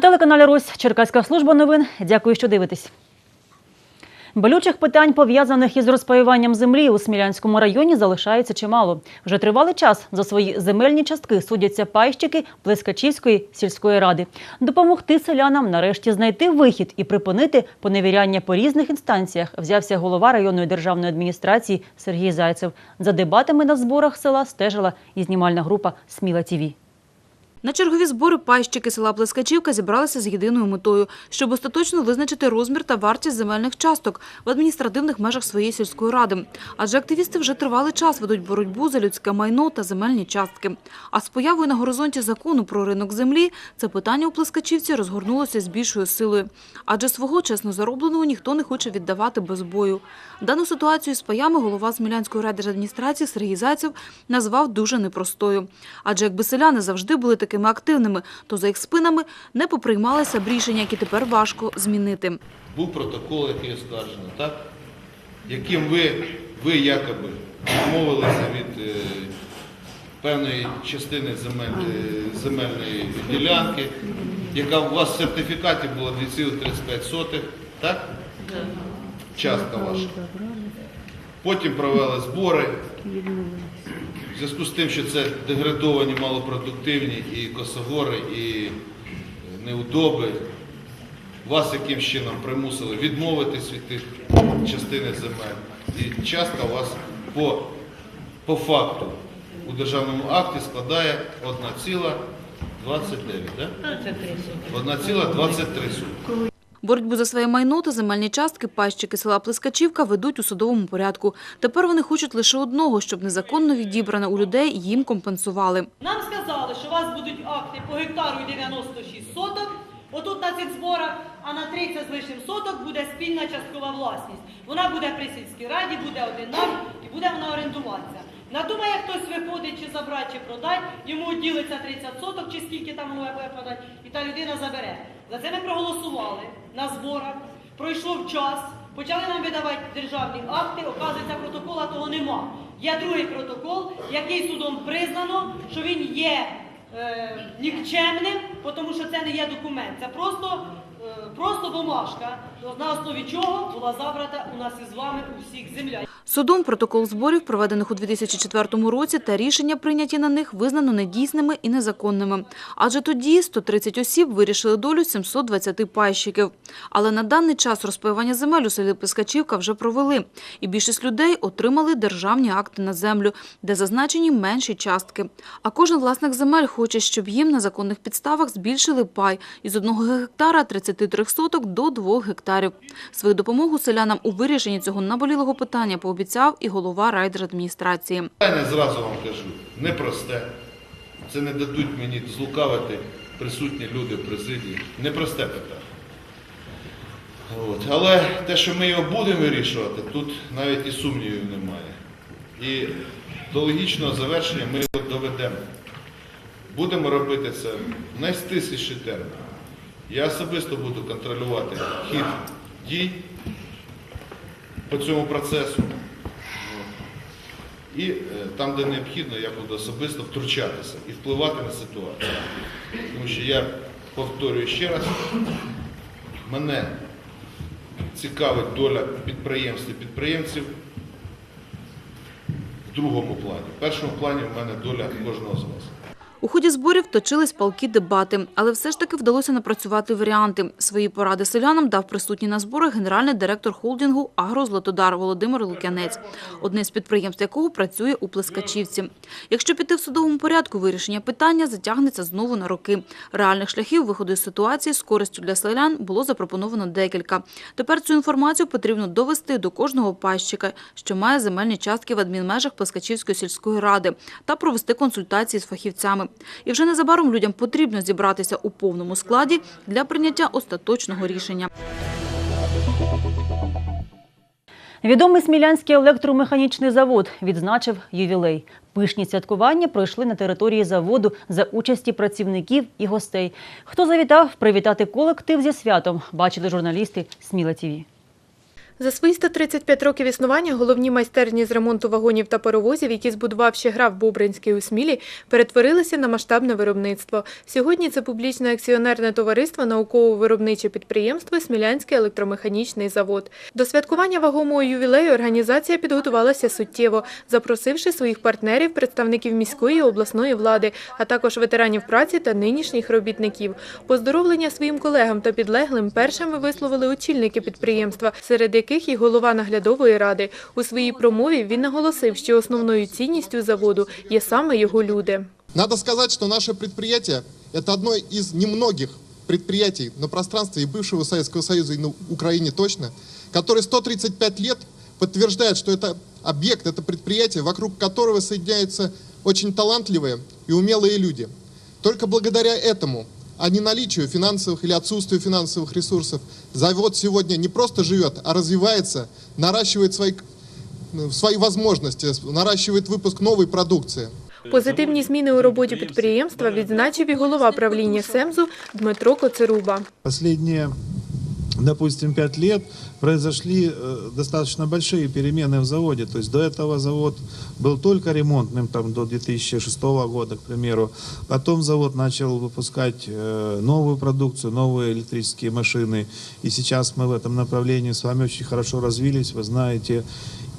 На телеканалі Русь Черкаська служба новин. Дякую, що дивитесь. Болючих питань, пов'язаних із розпаюванням землі у Смілянському районі, залишається чимало. Вже тривалий час за свої земельні частки судяться пайщики Плескачівської сільської ради. Допомогти селянам нарешті знайти вихід і припинити поневіряння по різних інстанціях взявся голова районної державної адміністрації Сергій Зайцев. За дебатами на зборах села стежила і знімальна група Сміла ТІВІ. На чергові збори пайщики села Плескачівка зібралися з єдиною метою, щоб остаточно визначити розмір та вартість земельних часток в адміністративних межах своєї сільської ради. Адже активісти вже тривалий час ведуть боротьбу за людське майно та земельні частки. А з появою на горизонті закону про ринок землі це питання у Плескачівці розгорнулося з більшою силою. Адже свого чесно заробленого ніхто не хоче віддавати без бою. Дану ситуацію з паями голова Смілянської райдержадміністрації Сергій Зайцев назвав дуже непростою. Адже якби селяни завжди були такими активними, то за їх спинами не поприймалися б рішення, які тепер важко змінити. Був протокол, який оскаржено, так? Яким ви, ви якоби відмовилися від е, певної частини земель, е, земельної ділянки, яка у вас в сертифікаті була 2,35, так? Частка ваша. Потім провели збори. Зв'язку з тим, що це деградовані, малопродуктивні і косогори, і е, неудоби, вас яким чином примусили відмовитись від тих частини земель. І частка у вас по, по факту у державному акті складає 1,29, да? 1,23 сутки. Боротьбу за своє майно та земельні частки пайщики села Плескачівка ведуть у судовому порядку. Тепер вони хочуть лише одного, щоб незаконно відібране у людей їм компенсували. Нам сказали, що у вас будуть акти по гектару 96 соток, отут на цих зборах, а на 30 з лишнім соток буде спільна часткова власність. Вона буде при сільській раді, буде один акт і буде вона орендуватися. Надумає хтось виходить чи забрати, чи продати, йому ділиться 30 соток, чи скільки там буде продати, і та людина забере. За це ми проголосували на зборах, пройшов час, почали нам видавати державні акти, оказується, протокола того нема. Є другий протокол, який судом признано, що він є е, нікчемним, тому що це не є документ. Це просто, е, просто бумажка, на основі чого була забрата у нас із вами у всіх земля. Судом протокол зборів, проведених у 2004 році, та рішення, прийняті на них, визнано недійсними і незаконними. Адже тоді 130 осіб вирішили долю 720 пайщиків. Але на даний час розпаювання земель у селі Пискачівка вже провели. І більшість людей отримали державні акти на землю, де зазначені менші частки. А кожен власник земель хоче, щоб їм на законних підставах збільшили пай із 1 гектара 33 соток до 2 гектарів. Свою допомогу селянам у вирішенні цього наболілого питання пообіцяв і голова райдержадміністрації. Питання зразу вам кажу, непросте. Це не дадуть мені злукавити присутні люди в президії. Непросте питання. От. Але те, що ми його будемо вирішувати, тут навіть і сумнівів немає. І до логічного завершення ми його доведемо. Будемо робити це в найстисліший термін. Я особисто буду контролювати хід дій по цьому процесу. І е, там, де необхідно, я буду особисто втручатися і впливати на ситуацію. Тому що я повторюю ще раз, мене цікавить доля підприємств і підприємців в другому плані. В першому плані в мене доля кожного з вас. У ході зборів точились палкі дебати, але все ж таки вдалося напрацювати варіанти. Свої поради селянам дав присутній на зборах генеральний директор холдингу «Агрозлотодар» Володимир Лук'янець, одне з підприємств якого працює у Плескачівці. Якщо піти в судовому порядку, вирішення питання затягнеться знову на роки. Реальних шляхів виходу з ситуації з користю для селян було запропоновано декілька. Тепер цю інформацію потрібно довести до кожного пайщика, що має земельні частки в адмінмежах Плескачівської сільської ради, та провести консультації з фахівцями. І вже незабаром людям потрібно зібратися у повному складі для прийняття остаточного рішення. Відомий Смілянський електромеханічний завод відзначив ювілей. Пишні святкування пройшли на території заводу за участі працівників і гостей. Хто завітав привітати колектив зі святом, бачили журналісти Сміла ТІВІ. За свої 135 років існування головні майстерні з ремонту вагонів та паровозів, які збудував ще граф Бобринський у Смілі, перетворилися на масштабне виробництво. Сьогодні це публічне акціонерне товариство науково-виробниче підприємство Смілянський електромеханічний завод. До святкування вагомого ювілею організація підготувалася суттєво, запросивши своїх партнерів, представників міської і обласної влади, а також ветеранів праці та нинішніх робітників. Поздоровлення своїм колегам та підлеглим першими висловили очільники підприємства, серед яких і голова наглядової ради. У своїй промові він наголосив, що основною цінністю заводу є саме його люди. Надо сказать, что наше предприятие – это одно из немногих предприятий на пространстве и бывшего Советского Союза, и на Украине точно, которые 135 лет подтверждают, что это объект, это предприятие, вокруг которого соединяются очень талантливые и умелые люди. Только благодаря этому, а не наличию финансовых или отсутствию финансовых ресурсов, завод сегодня не просто живет, а развивается, наращивает свои, э, свои возможности, наращивает выпуск новой продукции. Позитивні зміни у роботі підприємства відзначив і голова правління СЕМЗу Дмитро Коцеруба. Последние, допустим, пять лет произошли э, достаточно большие перемены в заводе. То есть до этого завод был только ремонтным, там, до 2006 года, к примеру. Потом завод начал выпускать э, новую продукцию, новые электрические машины. И сейчас мы в этом направлении с вами очень хорошо развились, вы знаете.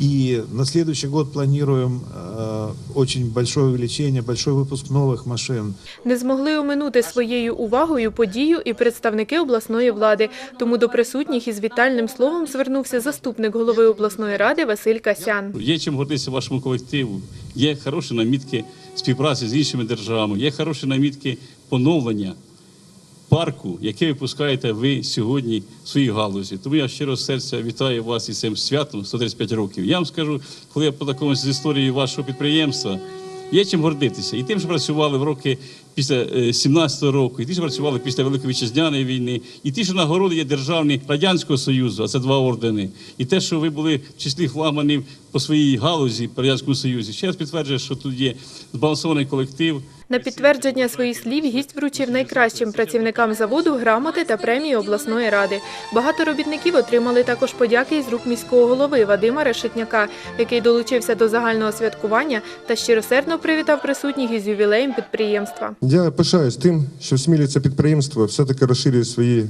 И на следующий год планируем э, очень большое увеличение, большой выпуск новых машин. Не змогли оминути своєю увагою подію і представники обласної влади. Тому до присутніх із вітальним словом звернувся заступник голови обласної ради Василь Касян. Є чим гордитися вашому колективу, є хороші намітки співпраці з іншими державами, є хороші намітки поновлення парку, яке випускаєте ви сьогодні в своїй галузі. Тому я щиро серця вітаю вас із цим святом 135 років. Я вам скажу, коли я познайомився з історією вашого підприємства, є чим гордитися. І тим, що працювали в роки після е, 17-го року, і ті, що працювали після Великої Вітчизняної війни, і ті, що нагороди є державні Радянського Союзу, а це два ордени, і те, що ви були в числі флагманів по своїй галузі по Радянському Союзі, ще раз підтверджує, що тут є збалансований колектив. На підтвердження своїх слів гість вручив найкращим працівникам заводу грамоти та премії обласної ради. Багато робітників отримали також подяки із рук міського голови Вадима Решетняка, який долучився до загального святкування та щиросердно привітав присутніх із ювілеєм підприємства. Я пишаюсь тим, що в Смілі це підприємство все-таки розширює свої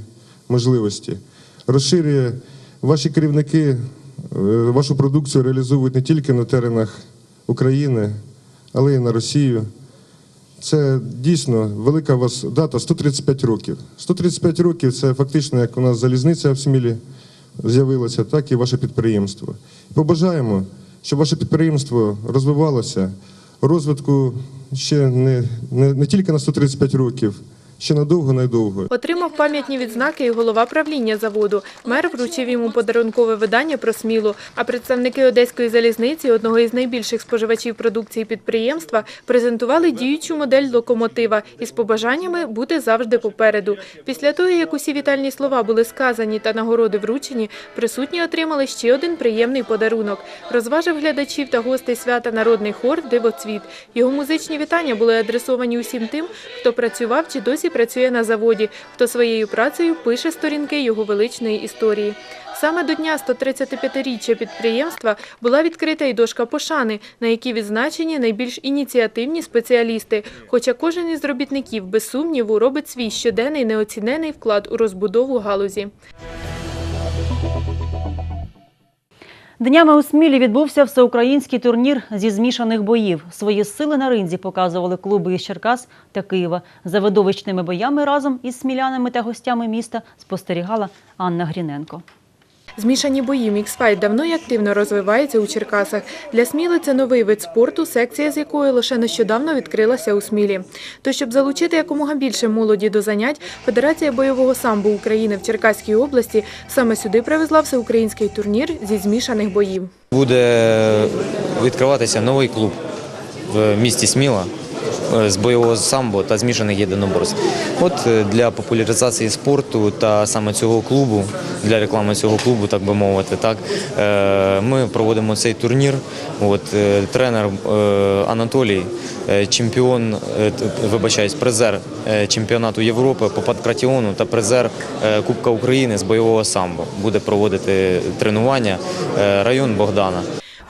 можливості. Розширює ваші керівники, е, вашу продукцію реалізовують не тільки на теренах України, але й на Росію. Це дійсно велика у вас дата 135 років. 135 років це фактично як у нас залізниця в Смілі з'явилася, так і ваше підприємство. Побажаємо, щоб ваше підприємство розвивалося, розвитку ще не, не, не тільки на 135 років, ще надовго-надовго. Отримав пам'ятні відзнаки і голова правління заводу. Мер вручив йому подарункове видання про смілу. А представники одеської залізниці, одного із найбільших споживачів продукції підприємства, презентували діючу модель локомотива із побажаннями бути завжди попереду. Після того, як усі вітальні слова були сказані та нагороди вручені, присутні отримали ще один приємний подарунок. Розважив глядачів та гостей свята народний хор Дивоцвіт. Його музичні вітання були адресовані усім тим, хто працював чи досі працює на заводі, хто своєю працею пише сторінки його величної історії. Саме до дня 135-річчя підприємства була відкрита і дошка пошани, на якій відзначені найбільш ініціативні спеціалісти. Хоча кожен із робітників без сумніву робить свій щоденний неоцінений вклад у розбудову галузі. Днями у Смілі відбувся всеукраїнський турнір зі змішаних боїв. Свої сили на ринзі показували клуби із Черкас та Києва. За видовищними боями разом із смілянами та гостями міста спостерігала Анна Гріненко. Змішані бої міксфайт давно і активно розвиваються у Черкасах. Для Сміли це новий вид спорту, секція з якої лише нещодавно відкрилася у Смілі. То, щоб залучити якомога більше молоді до занять, Федерація бойового самбо України в Черкаській області саме сюди привезла всеукраїнський турнір зі змішаних боїв. Буде відкриватися новий клуб в місті Сміла. Е, з бойового самбо та змішаних єдиноборств. От е, для популяризації спорту та саме цього клубу, для реклами цього клубу, так би мовити, так е, ми проводимо цей турнір. От тренер Анатолій, чемпіон, вибачаюсь, призер чемпіонату Європи по панкратіону та призер Кубка України з бойового самбо. Буде проводити тренування район Богдана.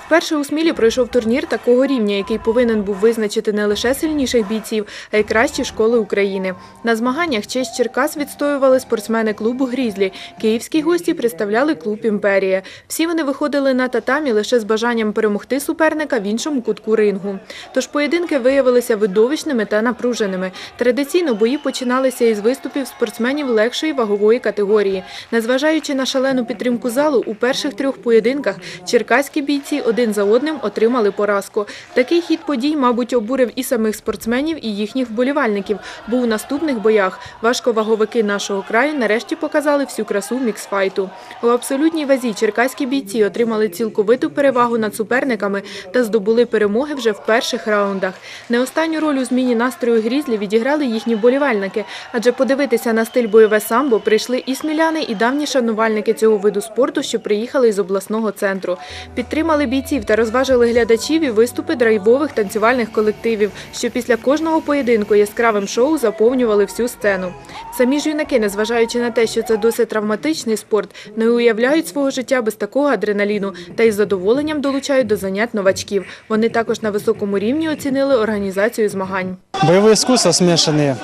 Вперше у Смілі пройшов турнір такого рівня, який повинен був визначити не лише сильніших бійців, а й кращі школи України. На змаганнях честь Черкас відстоювали спортсмени клубу Грізлі. Київські гості представляли клуб Імперія. Всі вони виходили на татамі лише з бажанням перемогти суперника в іншому кутку рингу. Тож поєдинки виявилися видовищними та напруженими. Традиційно бої починалися із виступів спортсменів легшої вагової категорії. Незважаючи на шалену підтримку залу, у перших трьох поєдинках черкаські бійці один за одним отримали поразку. Такий хід подій, мабуть, обурив і самих спортсменів, і їхніх вболівальників, бо у наступних боях важковаговики нашого краю нарешті показали всю красу міксфайту. У абсолютній вазі черкаські бійці отримали цілковиту перевагу над суперниками та здобули перемоги вже в перших раундах. Не останню роль у зміні настрою грізлі відіграли їхні вболівальники, адже подивитися на стиль бойове самбо прийшли і сміляни, і давні шанувальники цього виду спорту, що приїхали із обласного центру. Підтримали бійців та розважили глядачів і виступи драйвових танцювальних колективів, що після кожного поєдинку яскравим шоу заповнювали всю сцену. Самі ж юнаки, незважаючи на те, що це досить травматичний спорт, не уявляють свого життя без такого адреналіну та із задоволенням долучають до занять новачків. Вони також на високому рівні оцінили організацію змагань. Боевые искусства смешанные.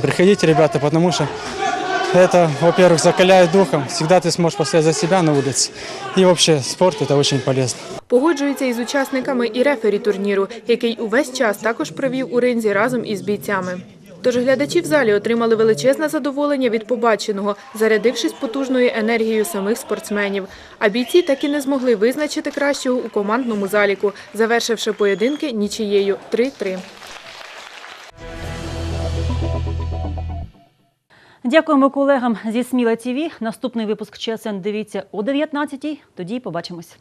Приходите, ребята, потому что это, во-первых, закаляет духом. Всегда ты сможешь постоять за себя на улице. И вообще спорт это очень полезно. Погоджується із учасниками і рефері турніру, який увесь час також провів у ринзі разом із бійцями. Тож глядачі в залі отримали величезне задоволення від побаченого, зарядившись потужною енергією самих спортсменів. А бійці так і не змогли визначити кращого у командному заліку, завершивши поєдинки нічією 3-3. Дякуємо колегам зі Сміла ТІВІ. Наступний випуск ЧСН дивіться о 19-й. Тоді побачимось.